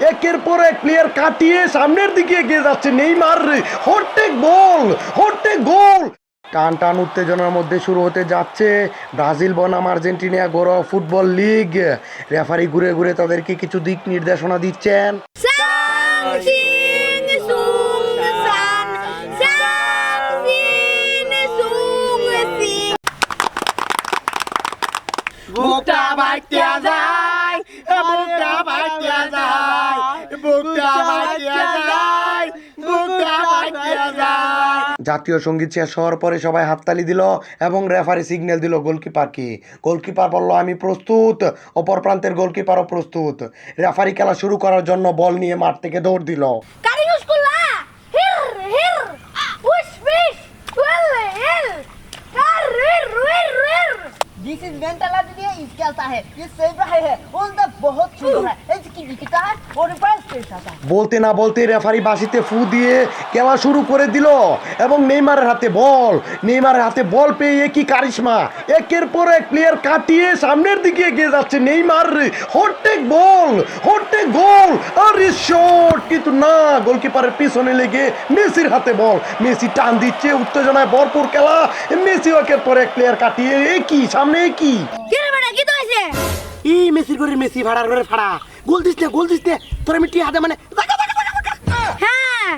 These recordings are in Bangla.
একের পর এক প্লেয়ার কাটিয়ে সামনের দিকে এগিয়ে যাচ্ছে। নেইমার হটটেক বল হটটেক গোল। টান টান উত্তেজনার মধ্যে শুরু হতে যাচ্ছে ব্রাজিল বনাম আর্জেন্টিনা ঘরোয়া ফুটবল লিগ। রেফারি ঘুরে ঘুরে তাদেরকে কিছু দিক নির্দেশনা দিচ্ছেন। Sang জাতীয় সঙ্গীত শেষ হওয়ার পরে সবাই হাততালি দিল এবং রেফারি সিগন্যাল দিল গোলকিপারকে গোলকিপার বলল আমি প্রস্তুত অপর প্রান্তের গোলকিপারও প্রস্তুত রেফারি খেলা শুরু করার জন্য বল নিয়ে মাঠ থেকে দৌড় দিল Carinhos com lá Hir hir Push fish Will hir Hir hir hir hir this is mentality ये इसके आता है ये सही रहा है उनका बहुत सुंदर है বলতে না বলতে রেফারি বাসিতে ফু দিয়ে খেলা শুরু করে দিল এবং নেইমারের হাতে বল। নেইমারের হাতে বল পেয়ে কি কারিশমা। একের পর এক প্লেয়ার কাটিয়ে সামনের দিকে এগিয়ে যাচ্ছে নেইমার। হটটেক বল হটটেক গোল আরে শট কিন্তু না গোলকিপারের পিছনে লেগে মেসির হাতে বল। মেসি টান দিচ্ছে উত্তেজনায় ভরপুর খেলা। মেসি একের পর এক প্লেয়ার কাটিয়ে এ কি সামনে এ কি Kira mana gitu aja ই মেসির করে মেসি ভাড়ার করে ভাড়া। গোল দিস না গোল দিস না। তোর আমি টি হাতে মানে হ্যাঁ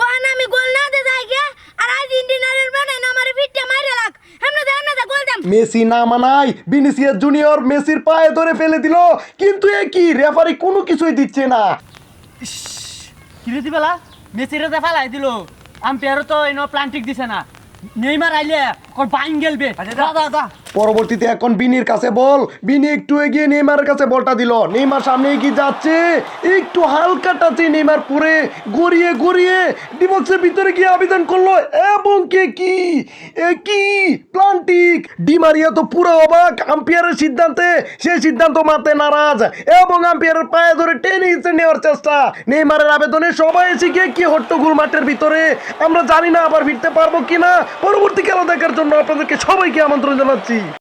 ওখানে আমি গোল না দিতে যাই গে আর আর্জেন্টিনার বানাই না আমার ফিটটা মাইরে লাগ। এমনি দে এমনি গোল দাম। মেসি না মানাই বিনিসিয়াস জুনিয়র মেসির পায়ে ধরে ফেলে দিল কিন্তু এ কি রেফারি কোনো কিছুই দিচ্ছে না। কিরে দিবেলা? মেসিরে দে ফেলাই দিল। আম্পায়ারও তো এনো প্লান্টিক দিছে না। নেইমার আইলে কর বাইন গেলবে। দা দা দা পরবর্তীতে এখন বিনির কাছে বল। বিনি একটু এগিয়ে নেইমারের কাছে বলটা দিল। নেইমার সামনে এগিয়ে যাচ্ছে। একটু হালকা টাচে নেইমার পরে গড়িয়ে গড়িয়ে ডিবক্সের ভিতরে গিয়ে আবেদন করল। এবং কে কি? এ কি? প্লান্টিক। ডিমারিয়া তো পুরো অবাক। আম্পায়ারের সিদ্ধান্তে সেই সিদ্ধান্ত মানতে নারাজ। এবং আম্পায়ারের পায়ে ধরে টেনে হিচড়ে নেওয়ার চেষ্টা। নেইমারের আবেদনে সবাই এসে গিয়ে কি হট্টগোল মাঠের ভিতরে? আমরা জানি না আবার ফিরতে পারব কিনা। পরবর্তী খেলা দেখার জন্য আপনাদেরকে সবাইকে আমন্ত্রণ জানাচ্ছি।